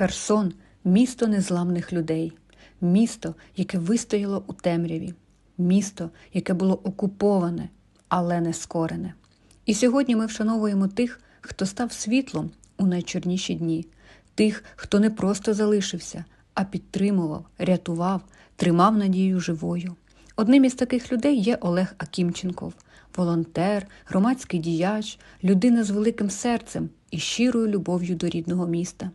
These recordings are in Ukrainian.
Херсон місто незламних людей, місто, яке вистояло у темряві, місто, яке було окуповане, але не скорене. І сьогодні ми вшановуємо тих, хто став світлом у найчорніші дні, тих, хто не просто залишився, а підтримував, рятував, тримав надію живою. Одним із таких людей є Олег Акімченков, волонтер, громадський діяч, людина з великим серцем і щирою любов'ю до рідного міста.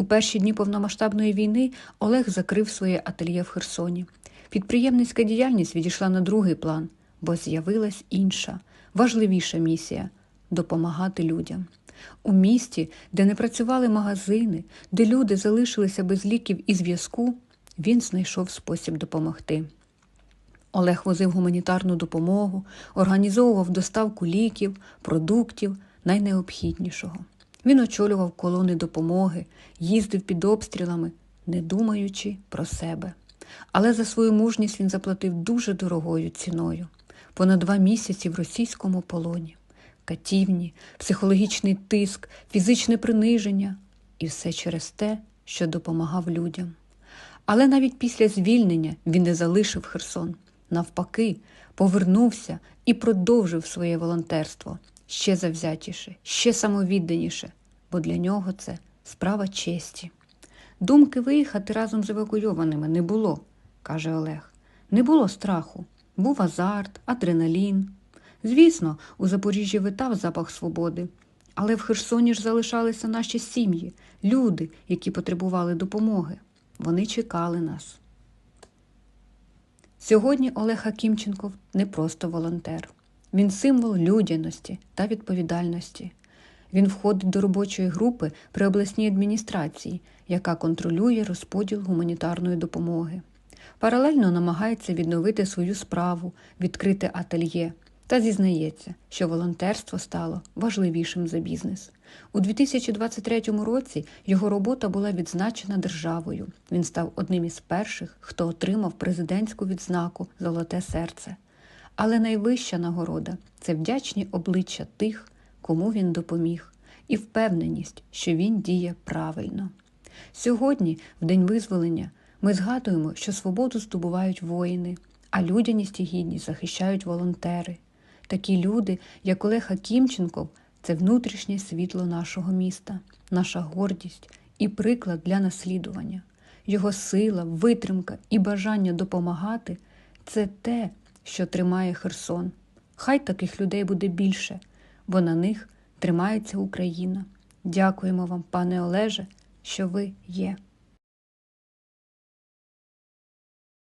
У перші дні повномасштабної війни Олег закрив своє ательє в Херсоні. Підприємницька діяльність відійшла на другий план, бо з'явилась інша, важливіша місія допомагати людям. У місті, де не працювали магазини, де люди залишилися без ліків і зв'язку, він знайшов спосіб допомогти. Олег возив гуманітарну допомогу, організовував доставку ліків, продуктів, найнеобхіднішого. Він очолював колони допомоги, їздив під обстрілами, не думаючи про себе. Але за свою мужність він заплатив дуже дорогою ціною понад два місяці в російському полоні, катівні, психологічний тиск, фізичне приниження і все через те, що допомагав людям. Але навіть після звільнення він не залишив Херсон. Навпаки, повернувся і продовжив своє волонтерство ще завзятіше, ще самовідданіше, бо для нього це справа честі. Думки виїхати разом з евакуйованими не було, каже Олег. Не було страху, був азарт, адреналін. Звісно, у Запоріжжі витав запах свободи, але в Херсоні ж залишалися наші сім'ї, люди, які потребували допомоги. Вони чекали нас. Сьогодні Олег Акімченков не просто волонтер. Він символ людяності та відповідальності. Він входить до робочої групи при обласній адміністрації, яка контролює розподіл гуманітарної допомоги. Паралельно намагається відновити свою справу, відкрити ательє та зізнається, що волонтерство стало важливішим за бізнес. У 2023 році його робота була відзначена державою. Він став одним із перших, хто отримав президентську відзнаку Золоте серце. Але найвища нагорода це вдячні обличчя тих, кому він допоміг, і впевненість, що він діє правильно. Сьогодні, в День визволення, ми згадуємо, що свободу здобувають воїни, а людяність і гідність захищають волонтери. Такі люди, як Олег Акімченков, це внутрішнє світло нашого міста, наша гордість і приклад для наслідування. Його сила, витримка і бажання допомагати це те, що тримає Херсон. Хай таких людей буде більше, бо на них тримається Україна. Дякуємо вам, пане Олеже, що ви є.